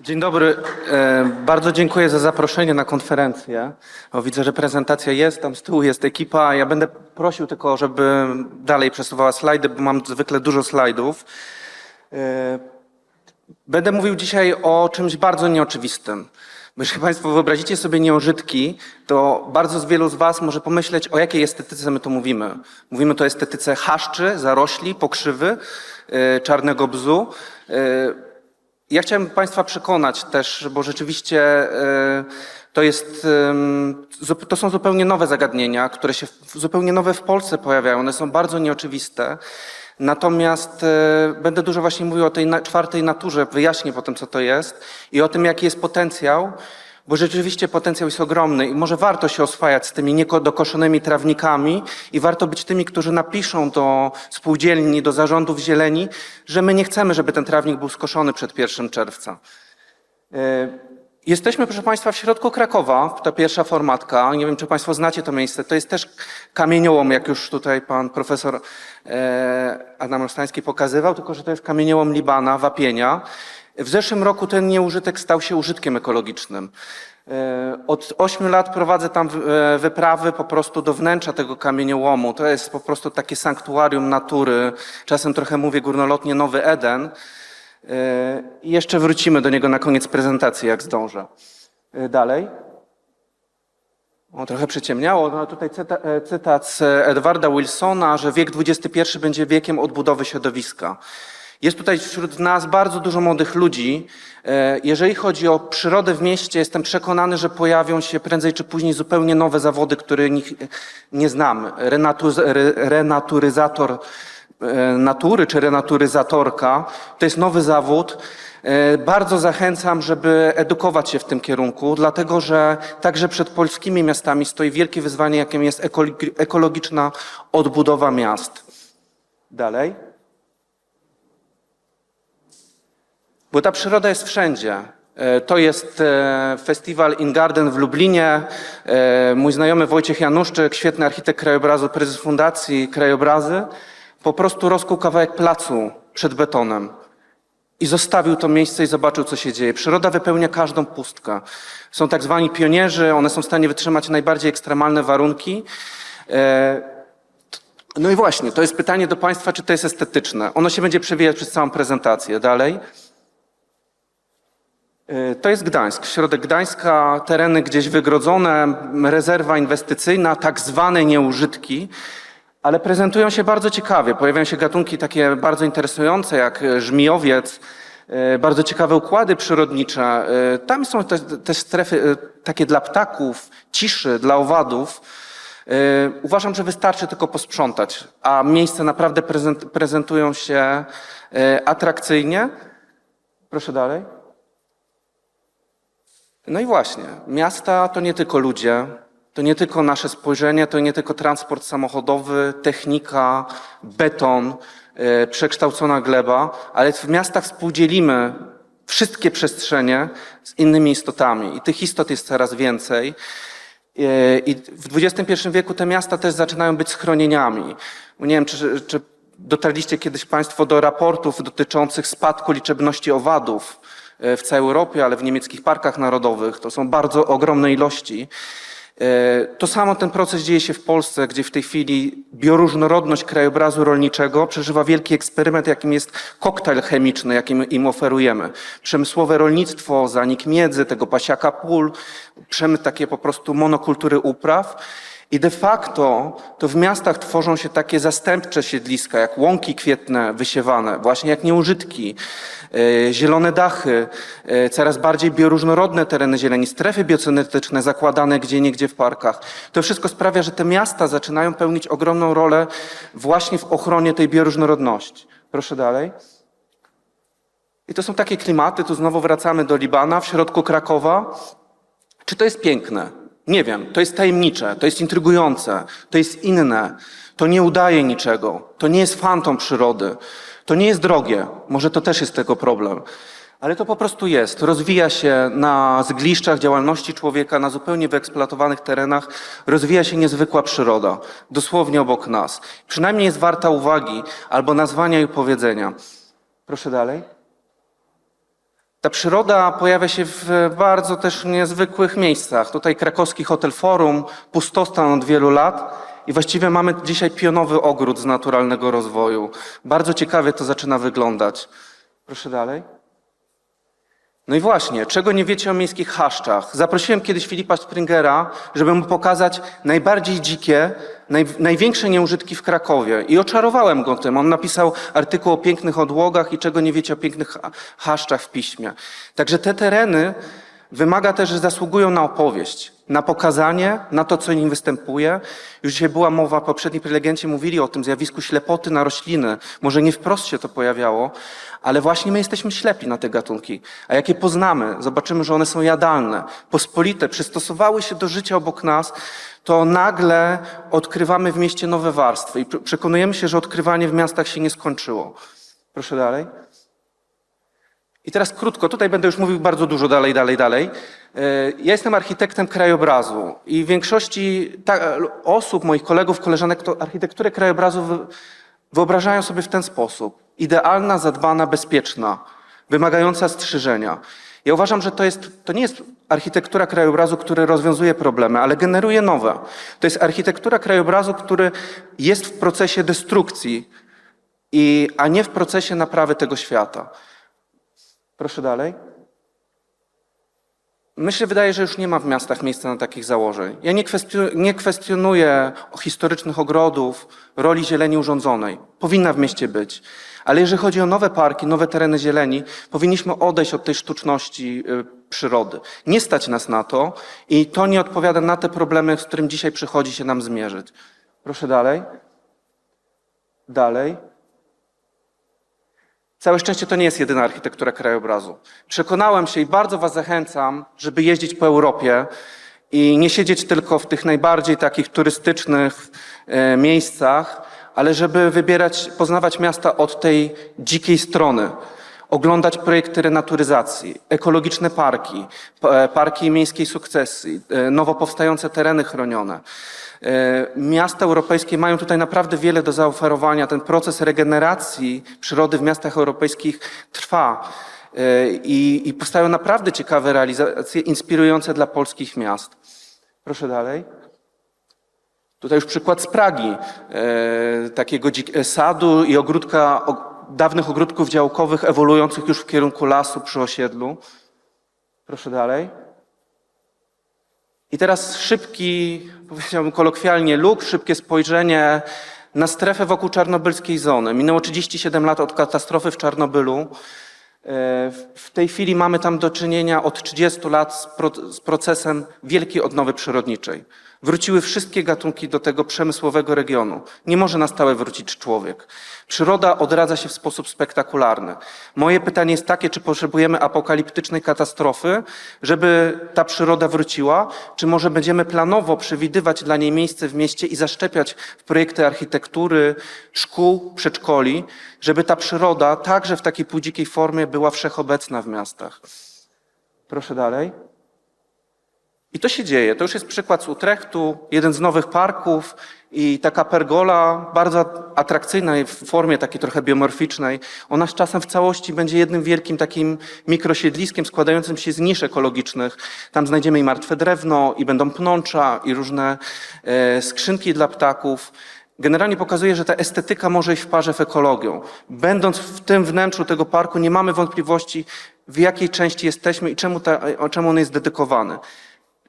Dzień dobry. E, Bardzo dziękuję za zaproszenie na konferencję. O, widzę, że prezentacja jest, tam z tyłu jest ekipa. Ja będę prosił tylko, żeby dalej przesuwała slajdy, bo mam zwykle dużo slajdów. E, Będę mówił dzisiaj o czymś bardzo nieoczywistym. Bo Państwo wyobrazicie sobie nieużytki, to bardzo wielu z Was może pomyśleć, o jakiej estetyce my tu mówimy. Mówimy tu o estetyce chaszczy, zarośli, pokrzywy, e, czarnego bzu. Ja chciałem Państwa przekonać też, bo rzeczywiście e, to jest, to są zupełnie nowe zagadnienia, które się zupełnie nowe w Polsce pojawiają. One są bardzo nieoczywiste. Natomiast e, będę dużo właśnie mówił o tej czwartej naturze, wyjaśnię potem, co to jest i o tym, jaki jest potencjał, bo rzeczywiście potencjał jest ogromny i może warto się oswajać z tymi niedokoszonymi trawnikami i warto być tymi, którzy napiszą do spółdzielni, do zarządów zieleni, że my nie chcemy, żeby ten trawnik był skoszony przed 1 czerwca. E, Jesteśmy, proszę Państwa, w środku Krakowa, ta pierwsza formatka. Nie wiem, czy Państwo znacie to miejsce. To jest też kamieniołom, jak już tutaj pan profesor e, Adam Rostański pokazywał, tylko że to jest kamieniołom Libana, wapienia. W zeszłym roku ten nieużytek stał się użytkiem ekologicznym. E, Od ośmiu lat prowadzę tam e, wyprawy po prostu do wnętrza tego kamieniołomu. To jest po prostu takie sanktuarium natury. Czasem trochę mówię górnolotnie Nowy Eden. E, I jeszcze wrócimy do niego na koniec prezentacji, jak zdążę. Dalej. O, trochę przyciemniało. No, tutaj cyta, cytat z Edwarda Wilsona, że wiek XXI będzie wiekiem odbudowy środowiska. Jest tutaj wśród nas bardzo dużo młodych ludzi. E, Jeżeli chodzi o przyrodę w mieście, jestem przekonany, że pojawią się prędzej czy później zupełnie nowe zawody, które nich nie re, renaturyzator e, natury czy renaturyzatorka to jest nowy zawód. E, Bardzo zachęcam, żeby edukować się w tym kierunku, dlatego że także przed polskimi miastami stoi wielkie wyzwanie, jakim jest ekologi- ekologiczna odbudowa miast. Dalej. Bo ta przyroda jest wszędzie. E, To jest e, festiwal In Garden w Lublinie. E, Mój znajomy Wojciech Januszczyk, świetny architekt krajobrazu, prezes Fundacji Krajobrazy, po prostu rozkuł kawałek placu przed betonem i zostawił to miejsce i zobaczył, co się dzieje. Przyroda wypełnia każdą pustkę. Są tak zwani pionierzy, one są w stanie wytrzymać najbardziej ekstremalne warunki. No i właśnie, to jest pytanie do Państwa, czy to jest estetyczne. Ono się będzie przewijać przez całą prezentację. Dalej. E, To jest Gdańsk, środek Gdańska, tereny gdzieś wygrodzone, rezerwa inwestycyjna, tak zwane nieużytki, ale prezentują się bardzo ciekawie. Pojawiają się gatunki takie bardzo interesujące, jak e, żmijowiec, e, bardzo ciekawe układy przyrodnicze. Tam są też, też strefy takie dla ptaków, ciszy, dla owadów. Uważam, że wystarczy tylko posprzątać, a miejsca naprawdę prezent, prezentują się atrakcyjnie. Proszę dalej. No i właśnie, miasta to nie tylko ludzie, to nie tylko nasze spojrzenie, to nie tylko transport samochodowy, technika, beton, e, przekształcona gleba, ale w miastach współdzielimy wszystkie przestrzenie z innymi istotami i tych istot jest coraz więcej. E, I w XXI wieku te miasta też zaczynają być schronieniami. Nie wiem, czy, czy dotarliście kiedyś Państwo do raportów dotyczących spadku liczebności owadów w całej Europie, ale w niemieckich parkach narodowych. To są bardzo ogromne ilości. E, To samo ten proces dzieje się w Polsce, gdzie w tej chwili bioróżnorodność krajobrazu rolniczego przeżywa wielki eksperyment, jakim jest koktajl chemiczny, jakim im oferujemy. Przemysłowe rolnictwo, zanik miedzy, tego pasiaka pól, przemysł takie po prostu monokultury upraw. I de facto to w miastach tworzą się takie zastępcze siedliska, jak łąki kwietne wysiewane, właśnie jak nieużytki, e, zielone dachy, e, coraz bardziej bioróżnorodne tereny zieleni, strefy biocynetyczne zakładane gdzie niegdzie w parkach. To wszystko sprawia, że te miasta zaczynają pełnić ogromną rolę właśnie w ochronie tej bioróżnorodności. Proszę dalej. I to są takie klimaty, tu znowu wracamy do Libana, w środku Krakowa. Czy to jest piękne? Nie wiem. To jest tajemnicze, to jest intrygujące, to jest inne. To nie udaje niczego. To nie jest fantom przyrody. To nie jest drogie. Może to też jest tego problem. Ale to po prostu jest. Rozwija się na zgliszczach działalności człowieka, na zupełnie wyeksploatowanych terenach. Rozwija się niezwykła przyroda. Dosłownie obok nas. Przynajmniej jest warta uwagi albo nazwania i powiedzenia. Proszę dalej. Ta przyroda pojawia się w bardzo też niezwykłych miejscach. Tutaj krakowski Hotel Forum, pustostan od wielu lat i właściwie mamy dzisiaj pionowy ogród z naturalnego rozwoju. Bardzo ciekawie to zaczyna wyglądać. Proszę dalej. No i właśnie, czego nie wiecie o miejskich chaszczach? Zaprosiłem kiedyś Filipa Springera, żeby mu pokazać najbardziej dzikie, naj, największe nieużytki w Krakowie. I oczarowałem go tym. On napisał artykuł o pięknych odłogach i czego nie wiecie o pięknych ha- chaszczach w piśmie. Także te tereny wymaga też, że zasługują na opowieść, na pokazanie, na to, co nim występuje. Już dzisiaj była mowa, poprzedni prelegenci mówili o tym zjawisku ślepoty na rośliny. Może nie wprost się to pojawiało, ale właśnie my jesteśmy ślepi na te gatunki. A jak je poznamy, zobaczymy, że one są jadalne, pospolite, przystosowały się do życia obok nas, to nagle odkrywamy w mieście nowe warstwy i pr- przekonujemy się, że odkrywanie w miastach się nie skończyło. Proszę dalej. I teraz krótko, tutaj będę już mówił bardzo dużo dalej, dalej, dalej. E, Ja jestem architektem krajobrazu i w większości ta, osób, moich kolegów, koleżanek, to architekturę krajobrazu wy, wyobrażają sobie w ten sposób. Idealna, zadbana, bezpieczna, wymagająca strzyżenia. Ja uważam, że to, jest, to nie jest architektura krajobrazu, który rozwiązuje problemy, ale generuje nowe. To jest architektura krajobrazu, który jest w procesie destrukcji, i, a nie w procesie naprawy tego świata. Proszę dalej. Myślę, wydaje, że już nie ma w miastach miejsca na takich założeń. Ja nie, kwestiu- nie kwestionuję historycznych ogrodów, roli zieleni urządzonej. Powinna w mieście być. Ale jeżeli chodzi o nowe parki, nowe tereny zieleni, powinniśmy odejść od tej sztuczności y, przyrody. Nie stać nas na to i to nie odpowiada na te problemy, z którym dzisiaj przychodzi się nam zmierzyć. Proszę dalej. Dalej. Całe szczęście to nie jest jedyna architektura krajobrazu. Przekonałem się i bardzo Was zachęcam, żeby jeździć po Europie i nie siedzieć tylko w tych najbardziej takich turystycznych e, miejscach, ale żeby wybierać, poznawać miasta od tej dzikiej strony. Oglądać projekty renaturyzacji, ekologiczne parki, e, parki miejskiej sukcesji, e, nowo powstające tereny chronione. E, Miasta europejskie mają tutaj naprawdę wiele do zaoferowania. Ten proces regeneracji przyrody w miastach europejskich trwa E, i, i powstają naprawdę ciekawe realizacje, inspirujące dla polskich miast. Proszę dalej. Tutaj już przykład z Pragi, e, takiego sadu i ogródka, dawnych ogródków działkowych ewoluujących już w kierunku lasu przy osiedlu. Proszę dalej. I teraz szybki, powiedziałbym kolokwialnie, luk, szybkie spojrzenie na strefę wokół czarnobylskiej zony. Minęło 37 lat od katastrofy w Czarnobylu. E, w- tej chwili mamy tam do czynienia od 30 lat z procesem wielkiej odnowy przyrodniczej. Wróciły wszystkie gatunki do tego przemysłowego regionu. Nie może na stałe wrócić człowiek. Przyroda odradza się w sposób spektakularny. Moje pytanie jest takie, czy potrzebujemy apokaliptycznej katastrofy, żeby ta przyroda wróciła, czy może będziemy planowo przewidywać dla niej miejsce w mieście i zaszczepiać w projekty architektury, szkół, przedszkoli, żeby ta przyroda także w takiej półdzikiej formie była wszechobecna w miastach. Proszę dalej. I to się dzieje. To już jest przykład z Utrechtu, jeden z nowych parków i taka pergola, bardzo atrakcyjna w formie takiej trochę biomorficznej. Ona z czasem w całości będzie jednym wielkim takim mikrosiedliskiem składającym się z nisz ekologicznych. Tam znajdziemy i martwe drewno, i będą pnącza, i różne e, skrzynki dla ptaków. Generalnie pokazuje, że ta estetyka może iść w parze z ekologią. Będąc w tym wnętrzu tego parku, nie mamy wątpliwości, w jakiej części jesteśmy i czemu, ta, czemu on jest dedykowany.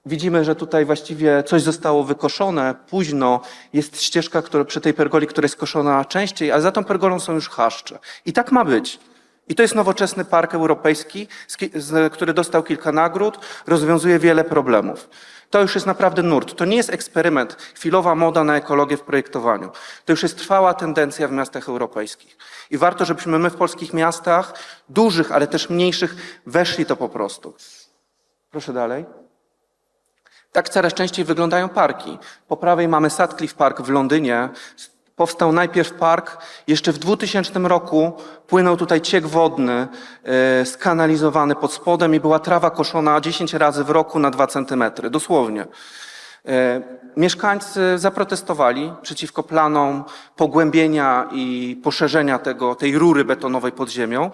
Widzimy, że tutaj właściwie coś zostało wykoszone późno. Jest ścieżka która, przy tej pergoli, która jest koszona częściej, ale za tą pergolą są już chaszcze. I tak ma być. I to jest nowoczesny park europejski, który dostał kilka nagród, rozwiązuje wiele problemów. To już jest naprawdę nurt. To nie jest eksperyment, chwilowa moda na ekologię w projektowaniu. To już jest trwała tendencja w miastach europejskich. I warto, żebyśmy my w polskich miastach, dużych, ale też mniejszych, weszli to po prostu. Proszę dalej. Tak coraz częściej wyglądają parki. Po prawej mamy Sutcliffe Park w Londynie. Powstał najpierw park, jeszcze w 2000 roku płynął tutaj ciek wodny, e, skanalizowany pod spodem i była trawa koszona 10 razy w roku na 2 centymetry, dosłownie. E, Mieszkańcy zaprotestowali przeciwko planom pogłębienia i poszerzenia tego, tej rury betonowej pod ziemią.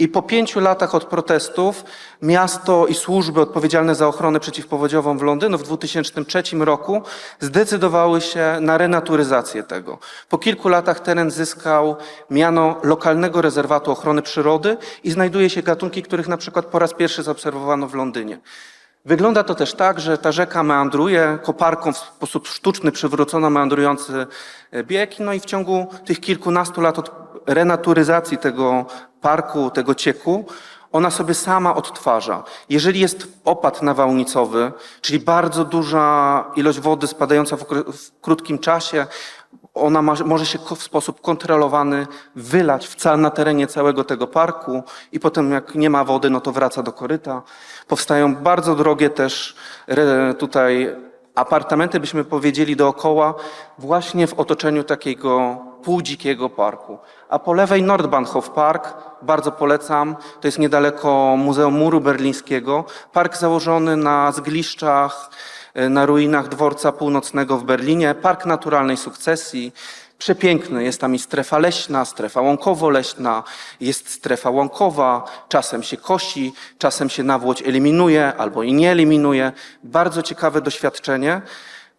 I po pięciu latach od protestów miasto i służby odpowiedzialne za ochronę przeciwpowodziową w Londynu w 2003 roku zdecydowały się na renaturyzację tego. Po kilku latach teren zyskał miano lokalnego rezerwatu ochrony przyrody i znajduje się gatunki, których na przykład po raz pierwszy zaobserwowano w Londynie. Wygląda to też tak, że ta rzeka meandruje, koparką w sposób sztuczny przywrócono meandrujący bieg, no i w ciągu tych kilkunastu lat od renaturyzacji tego parku, tego cieku, ona sobie sama odtwarza. Jeżeli jest opad nawałnicowy, czyli bardzo duża ilość wody spadająca w, w krótkim czasie, ona ma, może się w sposób kontrolowany wylać w na terenie całego tego parku i potem jak nie ma wody, no to wraca do koryta. Powstają bardzo drogie też tutaj apartamenty, byśmy powiedzieli dookoła, właśnie w otoczeniu takiego półdzikiego parku. A po lewej Nordbahnhof Park, bardzo polecam, to jest niedaleko Muzeum Muru Berlińskiego. Park założony na zgliszczach, e, na ruinach dworca północnego w Berlinie. Park naturalnej sukcesji. Przepiękny, jest tam i strefa leśna, strefa łąkowo-leśna, jest strefa łąkowa, czasem się kosi, czasem się nawłoć eliminuje albo i nie eliminuje. Bardzo ciekawe doświadczenie.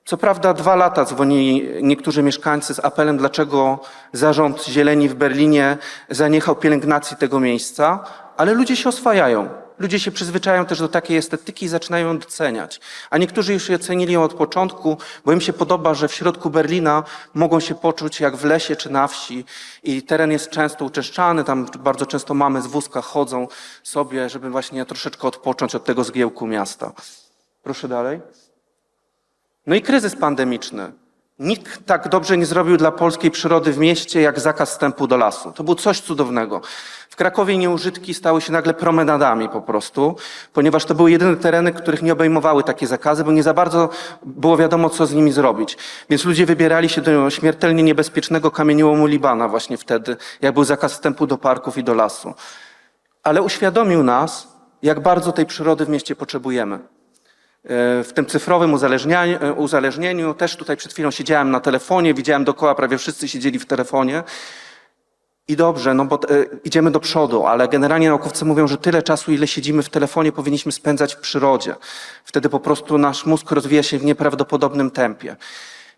Co prawda dwa lata dzwonili niektórzy mieszkańcy z apelem, dlaczego zarząd zieleni w Berlinie zaniechał pielęgnacji tego miejsca, ale ludzie się oswajają. Ludzie się przyzwyczajają też do takiej estetyki i zaczynają ją doceniać. A niektórzy już je cenili ją od początku, bo im się podoba, że w środku Berlina mogą się poczuć jak w lesie czy na wsi i teren jest często uczeszczany, tam bardzo często mamy z wózka chodzą sobie, żeby właśnie troszeczkę odpocząć od tego zgiełku miasta. Proszę dalej. No i kryzys pandemiczny. Nikt tak dobrze nie zrobił dla polskiej przyrody w mieście, jak zakaz wstępu do lasu. To było coś cudownego. W Krakowie nieużytki stały się nagle promenadami po prostu, ponieważ to były jedyne tereny, których nie obejmowały takie zakazy, bo nie za bardzo było wiadomo, co z nimi zrobić. Więc ludzie wybierali się do śmiertelnie niebezpiecznego kamieniołomu Libana właśnie wtedy, jak był zakaz wstępu do parków i do lasu. Ale uświadomił nas, jak bardzo tej przyrody w mieście potrzebujemy w tym cyfrowym uzależnianiu, uzależnieniu. Też tutaj przed chwilą siedziałem na telefonie, widziałem dookoła, prawie wszyscy siedzieli w telefonie. I dobrze, no bo e, idziemy do przodu, ale generalnie naukowcy mówią, że tyle czasu, ile siedzimy w telefonie, powinniśmy spędzać w przyrodzie. Wtedy po prostu nasz mózg rozwija się w nieprawdopodobnym tempie.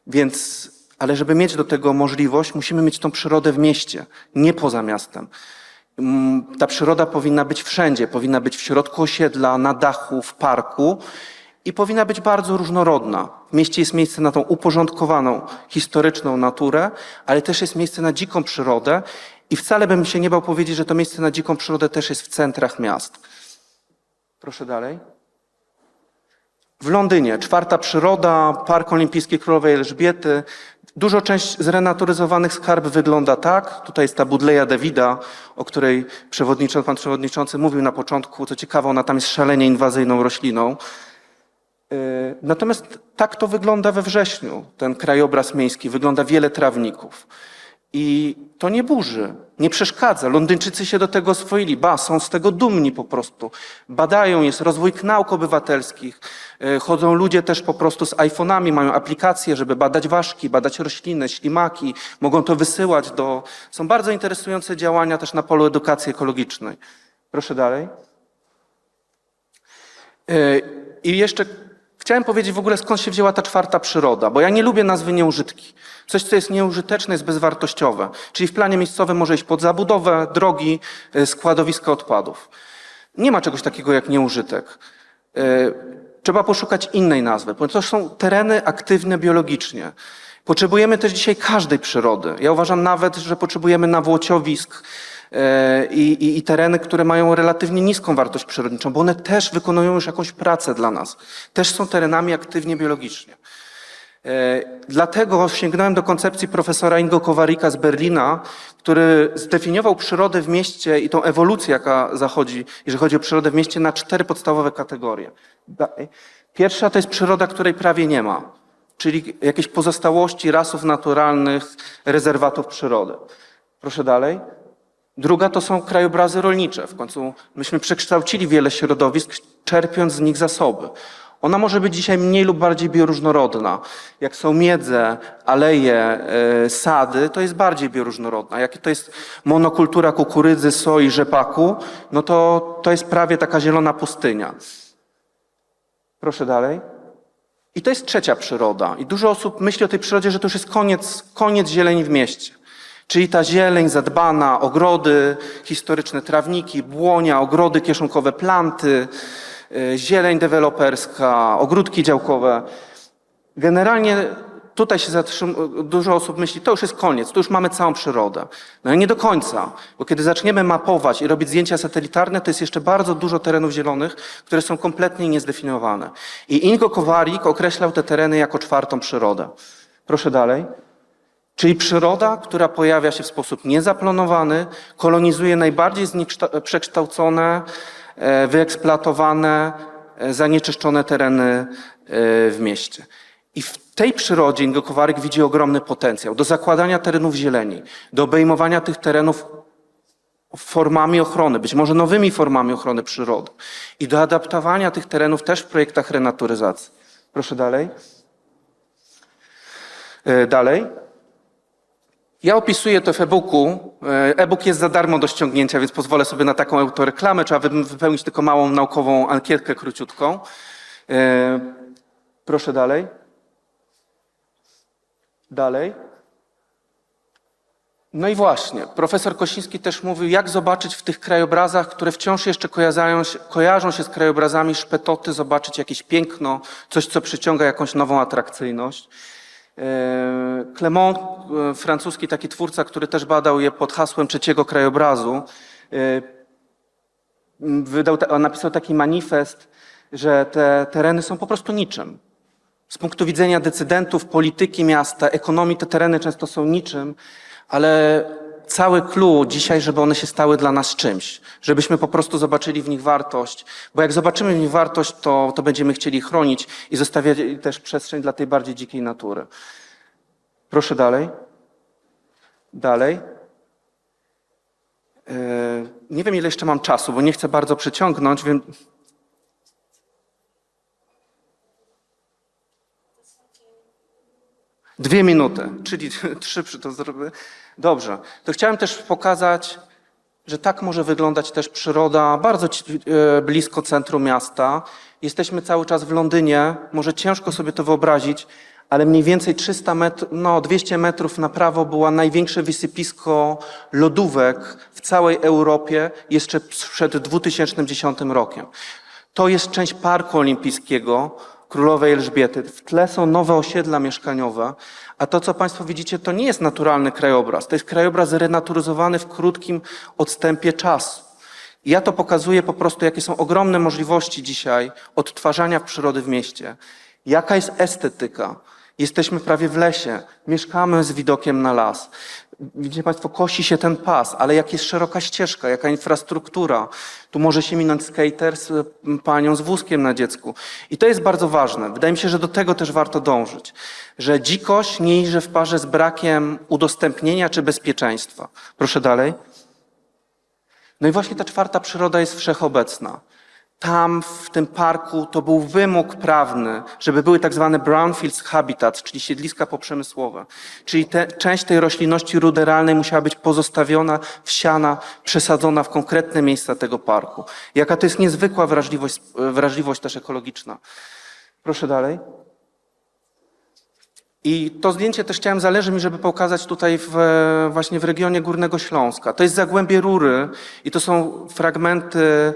Więc, ale żeby mieć do tego możliwość, musimy mieć tą przyrodę w mieście, nie poza miastem. Mm, Ta przyroda powinna być wszędzie, powinna być w środku osiedla, na dachu, w parku i powinna być bardzo różnorodna. W mieście jest miejsce na tą uporządkowaną, historyczną naturę, ale też jest miejsce na dziką przyrodę i wcale bym się nie bał powiedzieć, że to miejsce na dziką przyrodę też jest w centrach miast. Proszę dalej. W Londynie czwarta przyroda, Park Olimpijski Królowej Elżbiety. Dużo część zrenaturyzowanych skarb wygląda tak. Tutaj jest ta Budleja Davida, o której przewodniczący, pan przewodniczący mówił na początku. Co ciekawe, ona tam jest szalenie inwazyjną rośliną. Yy, Natomiast tak to wygląda we wrześniu, ten krajobraz miejski. Wygląda wiele trawników. I to nie burzy, nie przeszkadza. Londyńczycy się do tego oswoili, ba, są z tego dumni po prostu. Badają, jest rozwój nauk obywatelskich. Yy, Chodzą ludzie też po prostu z iPhone'ami, mają aplikacje, żeby badać ważki, badać rośliny, ślimaki. Mogą to wysyłać do... Są bardzo interesujące działania też na polu edukacji ekologicznej. Proszę dalej. Yy, I jeszcze chciałem powiedzieć w ogóle, skąd się wzięła ta czwarta przyroda, bo ja nie lubię nazwy nieużytki. Coś, co jest nieużyteczne, jest bezwartościowe. Czyli w planie miejscowym może iść pod zabudowę, drogi, yy, składowiska odpadów. Nie ma czegoś takiego jak nieużytek. Yy, Trzeba poszukać innej nazwy, to są tereny aktywne biologicznie. Potrzebujemy też dzisiaj każdej przyrody. Ja uważam nawet, że potrzebujemy nawłociowisk, e, i, i, i tereny, które mają relatywnie niską wartość przyrodniczą, bo one też wykonują już jakąś pracę dla nas. Też są terenami aktywnie biologicznie. E, Dlatego sięgnąłem do koncepcji profesora Ingo Kowarika z Berlina, który zdefiniował przyrodę w mieście i tą ewolucję, jaka zachodzi, jeżeli chodzi o przyrodę w mieście, na cztery podstawowe kategorie. Da- Pierwsza to jest przyroda, której prawie nie ma, czyli jakieś pozostałości rasów naturalnych, rezerwatów przyrody. Proszę dalej. Druga to są krajobrazy rolnicze. W końcu myśmy przekształcili wiele środowisk, czerpiąc z nich zasoby. Ona może być dzisiaj mniej lub bardziej bioróżnorodna. Jak są miedze, aleje, e, sady, to jest bardziej bioróżnorodna. Jak to jest monokultura kukurydzy, soi, rzepaku, no to to jest prawie taka zielona pustynia. Proszę dalej. I to jest trzecia przyroda. I dużo osób myśli o tej przyrodzie, że to już jest koniec, koniec zieleni w mieście. Czyli ta zieleń zadbana, ogrody historyczne, trawniki, błonia, ogrody kieszonkowe, planty, y, zieleń deweloperska, ogródki działkowe. Generalnie tutaj się zatrzym... dużo osób myśli, to już jest koniec, to już mamy całą przyrodę. No ale nie do końca, bo kiedy zaczniemy mapować i robić zdjęcia satelitarne, to jest jeszcze bardzo dużo terenów zielonych, które są kompletnie niezdefiniowane. I Ingo Kowarik określał te tereny jako czwartą przyrodę. Proszę dalej. Czyli przyroda, która pojawia się w sposób niezaplanowany, kolonizuje najbardziej przekształcone, e, wyeksploatowane, e, zanieczyszczone tereny e, w mieście. I w tej przyrodzie Ingo Kowaryk widzi ogromny potencjał do zakładania terenów zieleni, do obejmowania tych terenów formami ochrony, być może nowymi formami ochrony przyrody i do adaptowania tych terenów też w projektach renaturyzacji. Proszę dalej. Dalej. Ja opisuję to w e-booku. E, E-book jest za darmo do ściągnięcia, więc pozwolę sobie na taką autoreklamę. Trzeba wy- wypełnić tylko małą naukową ankietkę króciutką. E, Proszę dalej. Dalej. No i właśnie, profesor Kosiński też mówił, jak zobaczyć w tych krajobrazach, które wciąż jeszcze kojarzają się, kojarzą się z krajobrazami szpetoty, zobaczyć jakieś piękno, coś, co przyciąga jakąś nową atrakcyjność. E, Clement, e, francuski taki twórca, który też badał je pod hasłem trzeciego krajobrazu, e, wydał, napisał taki manifest, że te tereny są po prostu niczym. Z punktu widzenia decydentów, polityki miasta, ekonomii, te tereny często są niczym, ale cały clue dzisiaj, żeby one się stały dla nas czymś, żebyśmy po prostu zobaczyli w nich wartość, bo jak zobaczymy w nich wartość, to, to będziemy chcieli chronić i zostawiać też przestrzeń dla tej bardziej dzikiej natury. Proszę dalej. Dalej. Yy, Nie wiem, ile jeszcze mam czasu, bo nie chcę bardzo przeciągnąć, więc Dwie minuty, czyli trzy przy to zrobię. Dobrze. To chciałem też pokazać, że tak może wyglądać też przyroda bardzo e, blisko centrum miasta. Jesteśmy cały czas w Londynie. Może ciężko sobie to wyobrazić, ale mniej więcej 300 metrów, no 200 metrów na prawo było największe wysypisko lodówek w całej Europie jeszcze przed 2010 rokiem. To jest część Parku Olimpijskiego Królowej Elżbiety. W tle są nowe osiedla mieszkaniowe, a to, co Państwo widzicie, to nie jest naturalny krajobraz. To jest krajobraz renaturyzowany w krótkim odstępie czasu. Ja to pokazuję po prostu, jakie są ogromne możliwości dzisiaj odtwarzania przyrody w mieście. Jaka jest estetyka? Jesteśmy prawie w lesie, mieszkamy z widokiem na las. Widzicie Państwo, kosi się ten pas, ale jak jest szeroka ścieżka, jaka infrastruktura. Tu może się minąć skater z panią z wózkiem na dziecku. I to jest bardzo ważne. Wydaje mi się, że do tego też warto dążyć. Że dzikość nie idzie w parze z brakiem udostępnienia czy bezpieczeństwa. Proszę dalej. No i właśnie ta czwarta przyroda jest wszechobecna. Tam, w tym parku, to był wymóg prawny, żeby były tak zwane brownfields habitats, czyli siedliska poprzemysłowe. Czyli te, część tej roślinności ruderalnej musiała być pozostawiona, wsiana, przesadzona w konkretne miejsca tego parku. Jaka to jest niezwykła wrażliwość, wrażliwość też ekologiczna. Proszę dalej. I to zdjęcie też chciałem, zależy mi, żeby pokazać tutaj w, właśnie w regionie Górnego Śląska. To jest Zagłębie Rury i to są fragmenty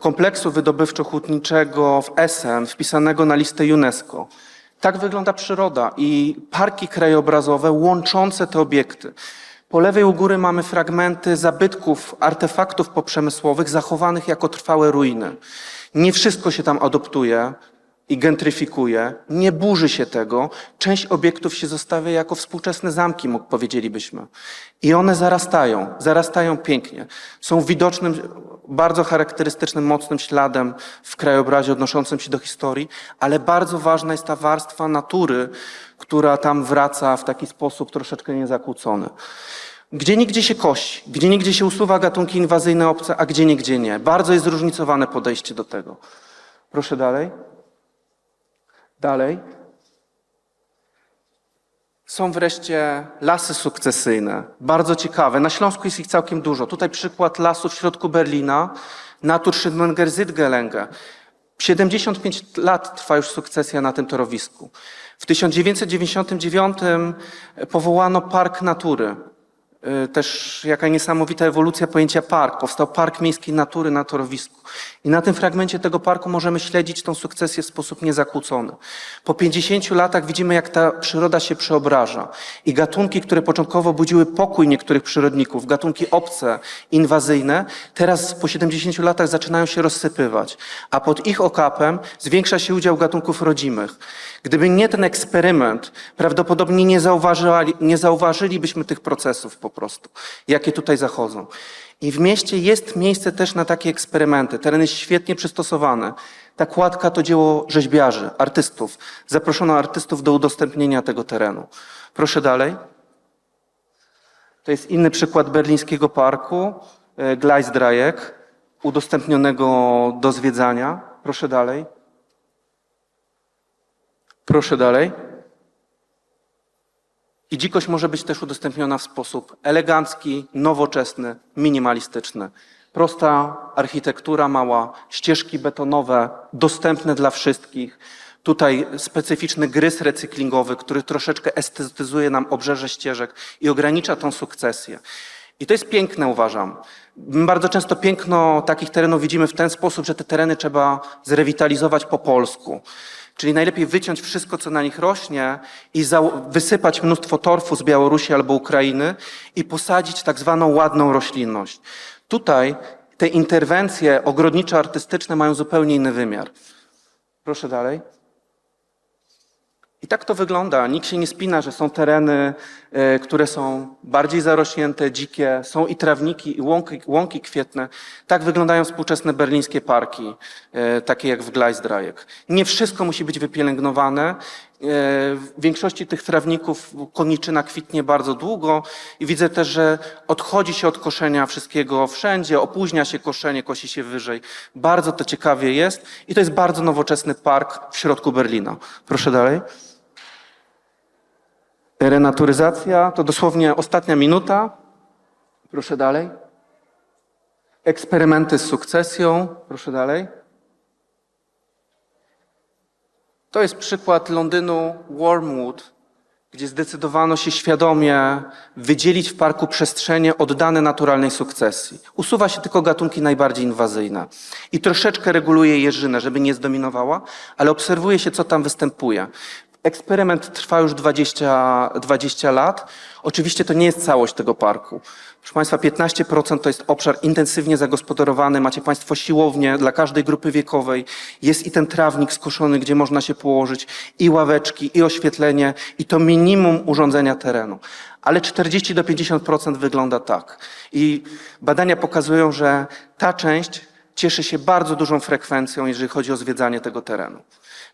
kompleksu wydobywczo-hutniczego w Essen, wpisanego na listę UNESCO. Tak wygląda przyroda i parki krajobrazowe łączące te obiekty. Po lewej u góry mamy fragmenty zabytków, artefaktów poprzemysłowych zachowanych jako trwałe ruiny. Nie wszystko się tam adoptuje i gentryfikuje, nie burzy się tego. Część obiektów się zostawia jako współczesne zamki, powiedzielibyśmy. I one zarastają, zarastają pięknie. Są widocznym, bardzo charakterystycznym, mocnym śladem w krajobrazie odnoszącym się do historii, ale bardzo ważna jest ta warstwa natury, która tam wraca w taki sposób troszeczkę niezakłócony. Gdzie nigdzie się kosi, gdzie nigdzie się usuwa gatunki inwazyjne obce, a gdzie nigdzie nie. Bardzo jest zróżnicowane podejście do tego. Proszę dalej. Dalej. Są wreszcie lasy sukcesyjne, bardzo ciekawe. Na Śląsku jest ich całkiem dużo. Tutaj przykład lasu w środku Berlina, Naturschützengemeinde Südgelänge. 75 lat trwa już sukcesja na tym torowisku. W 1999 powołano Park Natury. Y, Też jaka niesamowita ewolucja pojęcia park. Powstał Park Miejskiej Natury na torowisku. I na tym fragmencie tego parku możemy śledzić tą sukcesję w sposób niezakłócony. Po 50 latach widzimy, jak ta przyroda się przeobraża. I gatunki, które początkowo budziły pokój niektórych przyrodników, gatunki obce, inwazyjne, teraz po 70 latach zaczynają się rozsypywać. A pod ich okapem zwiększa się udział gatunków rodzimych. Gdyby nie ten eksperyment, prawdopodobnie nie, zauważyli, nie zauważylibyśmy tych procesów po prostu, jakie tutaj zachodzą. I w mieście jest miejsce też na takie eksperymenty. Teren jest świetnie przystosowany. Ta kładka to dzieło rzeźbiarzy, artystów. Zaproszono artystów do udostępnienia tego terenu. Proszę dalej. To jest inny przykład berlińskiego parku, e, Gleisdreieck, udostępnionego do zwiedzania. Proszę dalej. Proszę dalej. I dzikość może być też udostępniona w sposób elegancki, nowoczesny, minimalistyczny. Prosta architektura mała, ścieżki betonowe, dostępne dla wszystkich. Tutaj specyficzny gryz recyklingowy, który troszeczkę estetyzuje nam obrzeże ścieżek i ogranicza tą sukcesję. I to jest piękne, uważam. Bardzo często piękno takich terenów widzimy w ten sposób, że te tereny trzeba zrewitalizować po polsku. Czyli najlepiej wyciąć wszystko, co na nich rośnie i wysypać mnóstwo torfu z Białorusi albo Ukrainy i posadzić tak zwaną ładną roślinność. Tutaj te interwencje ogrodniczo-artystyczne mają zupełnie inny wymiar. Proszę dalej. I tak to wygląda. Nikt się nie spina, że są tereny, e, które są bardziej zarośnięte, dzikie, są i trawniki, i łąki, łąki kwietne. Tak wyglądają współczesne berlińskie parki, e, takie jak w Gleisdreieck. Nie wszystko musi być wypielęgnowane. E, W większości tych trawników koniczyna kwitnie bardzo długo i widzę też, że odchodzi się od koszenia wszystkiego wszędzie, opóźnia się koszenie, kosi się wyżej. Bardzo to ciekawie jest i to jest bardzo nowoczesny park w środku Berlina. Proszę dalej. Renaturyzacja to dosłownie ostatnia minuta. Proszę dalej. Eksperymenty z sukcesją. Proszę dalej. To jest przykład Londynu Wormwood, gdzie zdecydowano się świadomie wydzielić w parku przestrzenie oddane naturalnej sukcesji. Usuwa się tylko gatunki najbardziej inwazyjne i troszeczkę reguluje jeżynę, żeby nie zdominowała, ale obserwuje się, co tam występuje. Eksperyment trwa już 20, 20 lat. Oczywiście to nie jest całość tego parku. Proszę Państwa, 15% to jest obszar intensywnie zagospodarowany. Macie Państwo siłownię dla każdej grupy wiekowej. Jest i ten trawnik skoszony, gdzie można się położyć, i ławeczki, i oświetlenie, i to minimum urządzenia terenu. Ale 40 do 50% wygląda tak. I badania pokazują, że ta część cieszy się bardzo dużą frekwencją, jeżeli chodzi o zwiedzanie tego terenu.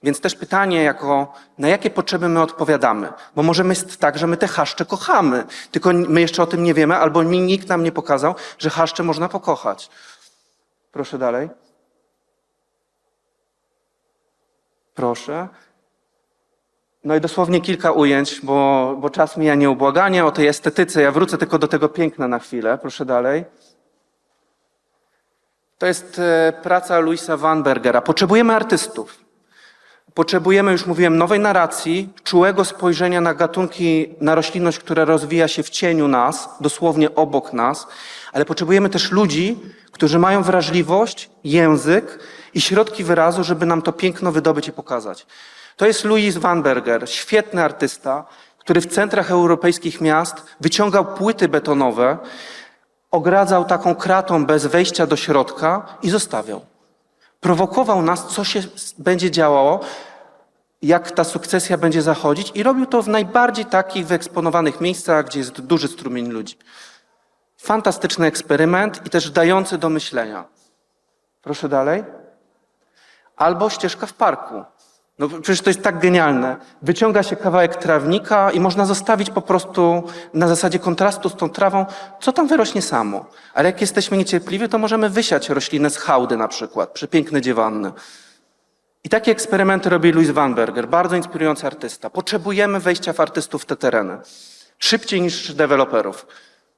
Więc też pytanie jako, na jakie potrzeby my odpowiadamy? Bo możemy jest tak, że my te chaszcze kochamy, tylko my jeszcze o tym nie wiemy, albo nikt nam nie pokazał, że chaszcze można pokochać. Proszę dalej. Proszę. No i dosłownie kilka ujęć, bo, bo czas mija nieubłaganie o tej estetyce. Ja wrócę tylko do tego piękna na chwilę. Proszę dalej. To jest e, praca Luisa Vanbergera. Potrzebujemy artystów. Potrzebujemy, już mówiłem, nowej narracji, czułego spojrzenia na gatunki, na roślinność, która rozwija się w cieniu nas, dosłownie obok nas, ale potrzebujemy też ludzi, którzy mają wrażliwość, język i środki wyrazu, żeby nam to piękno wydobyć i pokazać. To jest Louis Vanberger, świetny artysta, który w centrach europejskich miast wyciągał płyty betonowe, ogradzał taką kratą bez wejścia do środka i zostawiał prowokował nas, co się będzie działało, jak ta sukcesja będzie zachodzić i robił to w najbardziej takich wyeksponowanych miejscach, gdzie jest duży strumień ludzi. Fantastyczny eksperyment i też dający do myślenia. Proszę dalej. Albo ścieżka w parku. No przecież to jest tak genialne. Wyciąga się kawałek trawnika i można zostawić po prostu na zasadzie kontrastu z tą trawą, co tam wyrośnie samo. Ale jak jesteśmy niecierpliwi, to możemy wysiać roślinę z hałdy na przykład, przepiękne dziewanny. I takie eksperymenty robi Louis Weinberger, bardzo inspirujący artysta. Potrzebujemy wejścia w artystów w te tereny. Szybciej niż deweloperów.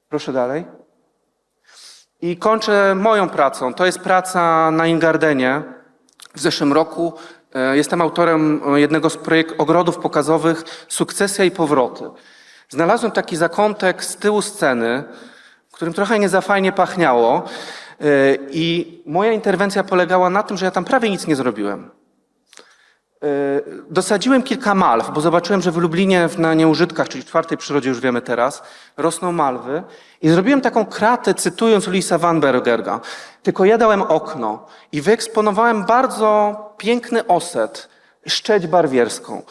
Proszę dalej. I kończę moją pracą. To jest praca na Ingardenie. W zeszłym roku jestem autorem jednego z projekt ogrodów pokazowych Sukcesja i powroty. Znalazłem taki zakątek z tyłu sceny, którym trochę nie za fajnie pachniało. e, I moja interwencja polegała na tym, że ja tam prawie nic nie zrobiłem. E, Dosadziłem kilka malw, bo zobaczyłem, że w Lublinie na nieużytkach, czyli w czwartej przyrodzie już wiemy teraz, rosną malwy. I zrobiłem taką kratę, cytując Luisa Van Bergerga. Tylko ja dałem okno i wyeksponowałem bardzo piękny oset, szczeć barwierską.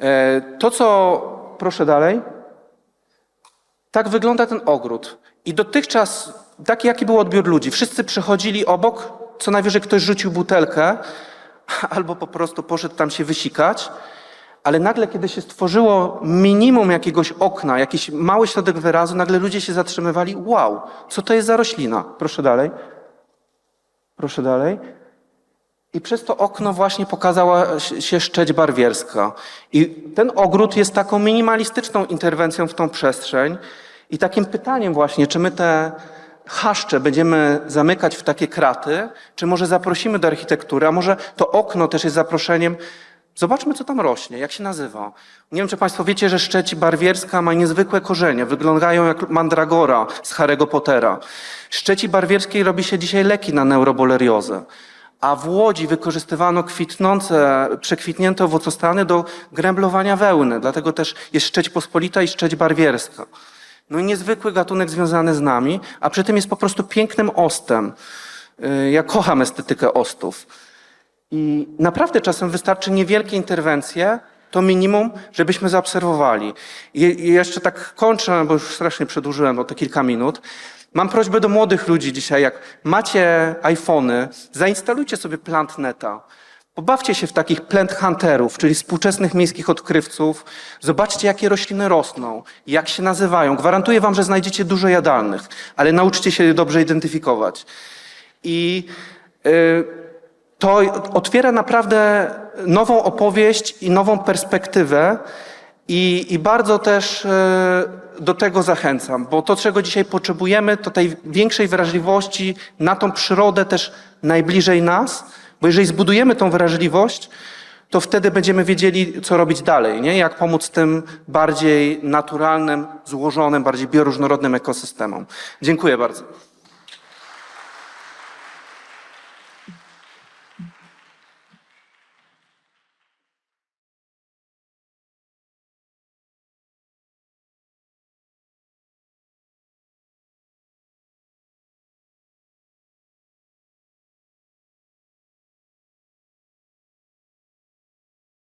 E, To, co... Proszę dalej. Tak wygląda ten ogród. I dotychczas taki, jaki był odbiór ludzi. Wszyscy przechodzili obok, co najwyżej ktoś rzucił butelkę, albo po prostu poszedł tam się wysikać. Ale nagle, kiedy się stworzyło minimum jakiegoś okna, jakiś mały środek wyrazu, nagle ludzie się zatrzymywali. Wow, co to jest za roślina? Proszę dalej. Proszę dalej. I przez to okno właśnie pokazała się szczeć barwierska. I ten ogród jest taką minimalistyczną interwencją w tą przestrzeń i takim pytaniem właśnie, czy my te chaszcze będziemy zamykać w takie kraty, czy może zaprosimy do architektury, a może to okno też jest zaproszeniem. Zobaczmy, co tam rośnie, jak się nazywa. Nie wiem, czy Państwo wiecie, że szczeć barwierska ma niezwykłe korzenie. Wyglądają jak mandragora z Harry'ego Pottera. Szczeci barwierskiej robi się dzisiaj leki na neuroboleriozę. A w Łodzi wykorzystywano kwitnące, przekwitnięte owocostany do gręblowania wełny. Dlatego też jest szczeć pospolita i szczeć barwierska. No niezwykły gatunek związany z nami, a przy tym jest po prostu pięknym ostem. Y, Ja kocham estetykę ostów. I naprawdę czasem wystarczy niewielkie interwencje, to minimum, żebyśmy zaobserwowali. I jeszcze tak kończę, bo już strasznie przedłużyłem o te kilka minut. Mam prośbę do młodych ludzi dzisiaj, jak macie iPhony, zainstalujcie sobie PlantNeta. Pobawcie się w takich plant hunterów, czyli współczesnych miejskich odkrywców. Zobaczcie, jakie rośliny rosną, jak się nazywają. Gwarantuję wam, że znajdziecie dużo jadalnych, ale nauczcie się dobrze identyfikować. I y, to otwiera naprawdę nową opowieść i nową perspektywę. I, I bardzo też e, do tego zachęcam, bo to, czego dzisiaj potrzebujemy, to tej większej wrażliwości na tą przyrodę też najbliżej nas, bo jeżeli zbudujemy tą wrażliwość, to wtedy będziemy wiedzieli, co robić dalej, nie? jak pomóc tym bardziej naturalnym, złożonym, bardziej bioróżnorodnym ekosystemom. Dziękuję bardzo.